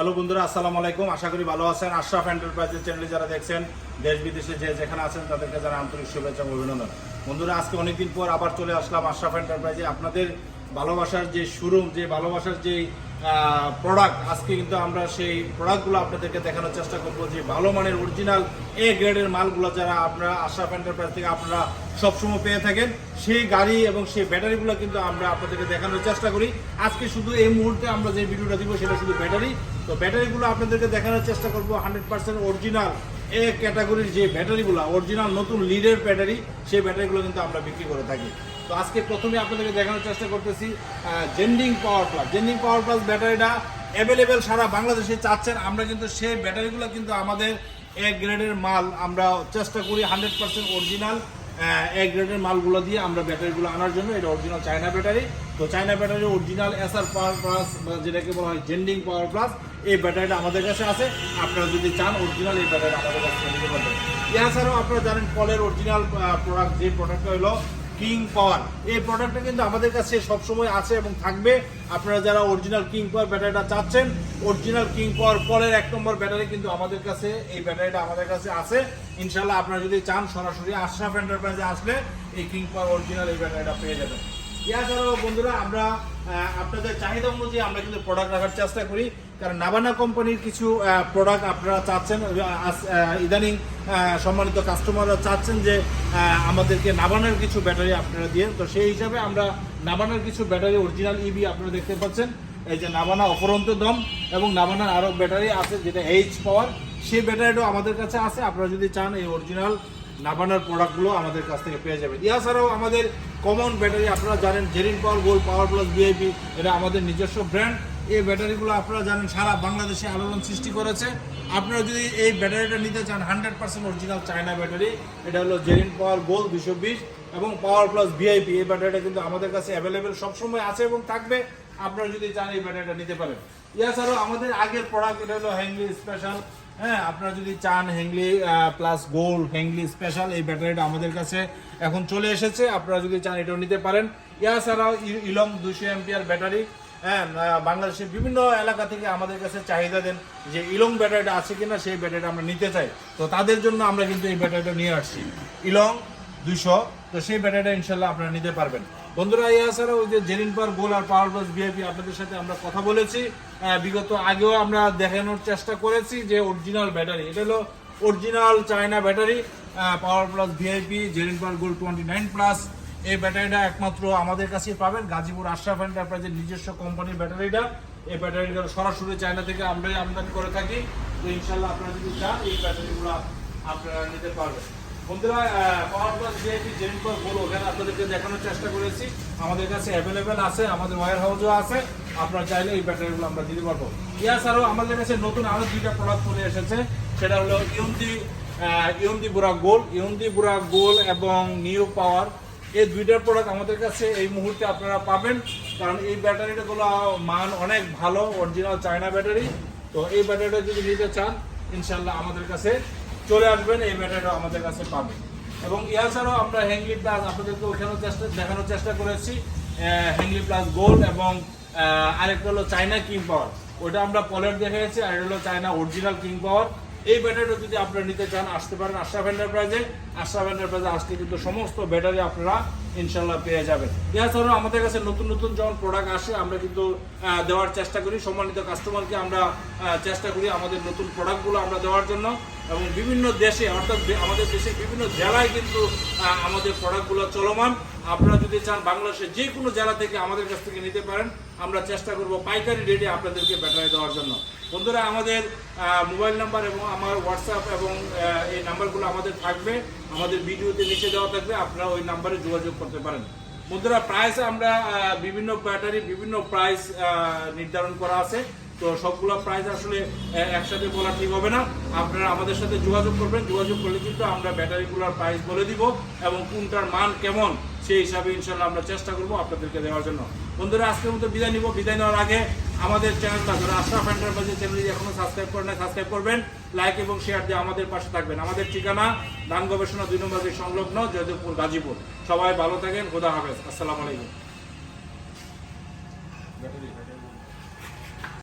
Hello বন্ধুরা, আসসালামু আলাইকুম। আশা করি ভালো আছেন। আশরাফ এন্টারপ্রাইজের চ্যানেলে যারা দেখছেন, দেশ বিদেশে যে যেখানে আছেন, তাদেরকে যারা আন্তরিক শুভেচ্ছা অভিনন্দন। বন্ধুরা, আজকে অনেকদিন পর আবার চলে আসলাম আশরাফ এন্টারপ্রাইজে আপনাদের ভালোবাসার যে শোরুম যে ভালোবাসার যে প্রোডাক্ট আজকে কিন্তু আমরা সেই প্রোডাক্টগুলো আপনাদেরকে দেখানোর চেষ্টা করব যে ভালো মানের অরিজিনাল এ গ্রেডের মালগুলো যারা আপনারা আশরাফ এন্টারপ্রাইজ থেকে আপনারা সবসময় পেয়ে থাকেন, সেই গাড়ি এবং সেই ব্যাটারিগুলো কিন্তু আমরা আপনাদেরকে দেখানোর চেষ্টা করি। আজকে শুধু এই মুহূর্তে আমরা যে ভিডিওটা দিব সেটা শুধু ব্যাটারি তো ব্যাটারিগুলো আপনাদেরকে দেখানোর চেষ্টা করব হান্ড্রেড পার্সেন্ট অরিজিনাল এ ক্যাটাগরির যে ব্যাটারিগুলো অরিজিনাল নতুন লিডের ব্যাটারি সেই ব্যাটারিগুলো কিন্তু আমরা বিক্রি করে থাকি। তো আজকে প্রথমে আপনাদেরকে দেখানোর চেষ্টা করতেছি জেন্ডিং পাওয়ার প্লাস জেন্ডিং পাওয়ার প্লাস ব্যাটারিটা অ্যাভেলেবেল সারা বাংলাদেশে চাচ্ছেন। আমরা কিন্তু সেই ব্যাটারিগুলো কিন্তু আমাদের এ গ্রেডের মাল আমরা চেষ্টা করি হান্ড্রেড পার্সেন্ট অরিজিনাল এ গ্রেডের মালগুলো দিয়ে আমরা ব্যাটারিগুলো আনার জন্য। এটা অরিজিনাল চায়না ব্যাটারি। তো China battery original SR power plus যেটাকে বলা হয় জেন্ডিং পাওয়ার প্লাস এই ব্যাটারিটা আমাদের কাছে আছে। আপনারা যদি চান অরিজিনাল এই ব্যাটারি আমাদের কাছে নিতে পারবেন। এছাড়াও আপনারা জানেন কলের অরিজিনাল প্রোডাক্ট যে প্রোডাক্টটা হলো কিং পাওয়ার এই প্রোডাক্টটা কিন্তু আমাদের কাছে সবসময় আছে এবং থাকবে। আপনারা যারা অরিজিনাল কিং পাওয়ার ব্যাটারিটা চাচ্ছেন অরিজিনাল কিং পাওয়ার পরের এক নম্বর ব্যাটারি কিন্তু আমাদের কাছে, এই ব্যাটারিটা আমাদের কাছে আছে। ইনশাল্লাহ আপনারা যদি চান, সরাসরি আশরাফ এন্টারপ্রাইজে আসলে এই কিং পাওয়ার অরিজিনাল এই ব্যাটারিটা পেয়ে যাবেন। এছাড়াও বন্ধুরা, আমরা আপনাদের চাহিদা অনুযায়ী আমরা কিন্তু প্রোডাক্ট রাখার চেষ্টা করি। কারণ নাবানা কোম্পানির কিছু প্রোডাক্ট আপনারা চাচ্ছেন ইদানিং সম্মানিত কাস্টমাররা চাচ্ছেন যে আমাদেরকে নাবানার কিছু ব্যাটারি আপনারা দিয়ে তো সেই হিসাবে আমরা নাবানার কিছু ব্যাটারি অরিজিনাল ইবি আপনারা দেখতে পাচ্ছেন। এই যে নাবানা অপরন্ত দম এবং নাবানার আরও ব্যাটারি আছে, যেটা এইচ পাওয়ার সেই ব্যাটারিটাও আমাদের কাছে আছে। আপনারা যদি চান, এই অরিজিনাল নাবানার প্রোডাক্টগুলো আমাদের কাছ থেকে পেয়ে যাবেন। এছাড়াও আমাদের কমন ব্যাটারি আপনারা জানেন Zerin power gold power plus VIP এটা আমাদের নিজস্ব ব্র্যান্ড এই ব্যাটারিগুলো আপনারা জানেন, সারা বাংলাদেশে আলোড়ন সৃষ্টি করেছে। আপনারা যদি এই ব্যাটারিটা নিতে চান hundred percent original China battery, এটা হলো জেরিন পাওয়ার গোল্ড দুশো বিশ এবং পাওয়ার প্লাস ভিআইপি এই ব্যাটারিটা কিন্তু আমাদের কাছে অ্যাভেলেবেল সবসময় আছে এবং থাকবে। আপনারা যদি চান এই ব্যাটারিটা নিতে পারেন। এছাড়াও আমাদের আগের প্রোডাক্ট এটা হলো হ্যাংলি স্পেশাল হ্যাঁ আপনারা যদি চান হ্যাংলি প্লাস গোল্ড হ্যাংলি স্পেশাল এই ব্যাটারিটা আমাদের কাছে এখন চলে এসেছে। আপনারা যদি চান এটাও নিতে পারেন। এছাড়াও ইলং দুশো এমপিআর ব্যাটারি। হ্যাঁ বাংলাদেশের বিভিন্ন এলাকা থেকে আমাদের কাছে চাহিদা দেন যে ইলং ব্যাটারিটা আছে কিনা, সেই ব্যাটারিটা আমরা নিতে চাই। তো তাদের জন্য আমরা কিন্তু এই ব্যাটারিটা নিয়ে আসছি। ইলং দুশো তো সেই ব্যাটারিটা ইনশাল্লাহ আপনারা নিতে পারবেন। বন্ধুরা এছাড়াও ওই যে জেরিন পার গোল আর পাওয়ার প্লাস ভিআইপি আপনাদের সাথে আমরা কথা বলেছি। বিগত আগেও আমরা দেখানোর চেষ্টা করেছি যে অরিজিনাল ব্যাটারি, এটা হলো original China battery power plus VIP Zerin power gold twenty nine plus এই ব্যাটারিটা একমাত্র আমাদের কাছেই পাবেন, গাজীপুর আশরাফ এন্টারপ্রাইজের নিজস্ব কোম্পানির ব্যাটারিটা। এই ব্যাটারিটা সরাসরি চায়না থেকে আমরাই আমদানি করে থাকি। তো ইনশাল্লাহ আপনারা যদি চান, এই ব্যাটারিগুলো আপনারা নিতে পারবেন। বন্ধুরা পাওয়ার প্লাস ভিআইপি জেনকর বলো ওখানে আপনাদেরকে দেখানোর চেষ্টা করেছি। আমাদের কাছে অ্যাভেলেবেল আছে, আমাদের ওয়ার হাউসও আছে। আপনারা চাইলে এই ব্যাটারিগুলো আমরা দিতে পারব। এছাড়াও আমাদের কাছে নতুন আরও দুইটা প্রোডাক্ট চলে এসেছে। সেটা হলো ইউন্দি ইউন্দি বুড়া গোল ইউন্দি বুড়া গোল এবং নিউ পাওয়ার এই দুইটার প্রোডাক্ট আমাদের কাছে এই মুহূর্তে আপনারা পাবেন। কারণ এই ব্যাটারিগুলো মান অনেক ভালো অরিজিনাল চায়না ব্যাটারি তো এই ব্যাটারিটা যদি নিতে চান ইনশাল্লাহ আমাদের কাছে চলে আসবেন, এই ব্যাটারিটা আমাদের কাছে পাবেন। এবং এছাড়াও আমরা হ্যাংলি প্লাস আপনাদেরকে ওখানেও চেষ্টা, দেখানোর চেষ্টা করেছি। হ্যাংলি প্লাস গোল্ড এবং আরেকটা হলো চায়না কিং পাওয়ার ওটা আমরা পলের দেখিয়েছি আর এটা হলো চায়না অরিজিনাল কিং পাওয়ার এই ব্যাটারিটা যদি আপনারা নিতে চান, আসতে পারেন আশরাফ এন্টারপ্রাইজে আশরাফ এন্টারপ্রাইজে আসতে কিন্তু সমস্ত ব্যাটারি আপনারা ইনশাল্লাহ পেয়ে যাবেন। এছাড়াও আমাদের কাছে নতুন নতুন যখন প্রোডাক্ট আসে, আমরা কিন্তু দেওয়ার চেষ্টা করি। সম্মানিত কাস্টমারকে আমরা চেষ্টা করি আমাদের নতুন প্রোডাক্টগুলো আমরা দেওয়ার জন্য। এবং বিভিন্ন দেশে, অর্থাৎ আমাদের দেশের বিভিন্ন জেলায় কিন্তু আমাদের প্রোডাক্টগুলো চলমান। আপনারা যদি চান বাংলাদেশের যে কোনো জেলা থেকে আমাদের কাছ থেকে নিতে পারেন, আমরা চেষ্টা করব পাইকারি রেটে আপনাদেরকে ব্যাটারি দেওয়ার জন্য। বন্ধুরা, আমাদের মোবাইল নাম্বার এবং আমার হোয়াটসঅ্যাপ এবং এই নাম্বারগুলো আমাদের থাকবে। আমাদের ভিডিওতে নিচে দেওয়া থাকবে, আপনারা ওই নাম্বারে যোগাযোগ করতে পারেন। বন্ধুরা প্রাইস আমরা বিভিন্ন ব্যাটারি বিভিন্ন প্রাইস নির্ধারণ করা আছে। তো সবগুলো প্রাইস আসলে একসাথে বলা ঠিক হবে না। আপনারা আমাদের সাথে যোগাযোগ করবেন। যোগাযোগ করলে কিন্তু আমরা ব্যাটারিগুলোর প্রাইস বলে দিব এবং কোনটার মান কেমন সেই হিসাবে ইনশাল্লাহ আমরা চেষ্টা করব আপনাদেরকে দেওয়ার জন্য। বন্ধুরা, আজকের মতো বিদায় নিব। বিদায় নেওয়ার আগে আমাদের চ্যানেলটা যারা আশরাফ এন্টারপ্রাইজের চ্যানেলটি এখনও সাবস্ক্রাইব করেন না সাবস্ক্রাইব করবেন। লাইক এবং শেয়ার দিয়ে আমাদের পাশে থাকবেন। আমাদের ঠিকানা দান গবেষণা দুই নম্বর সংলগ্ন জয়দেবপুর গাজীপুর। সবাই ভালো থাকেন। খোদা হাফেজ। আসসালামু আলাইকুম।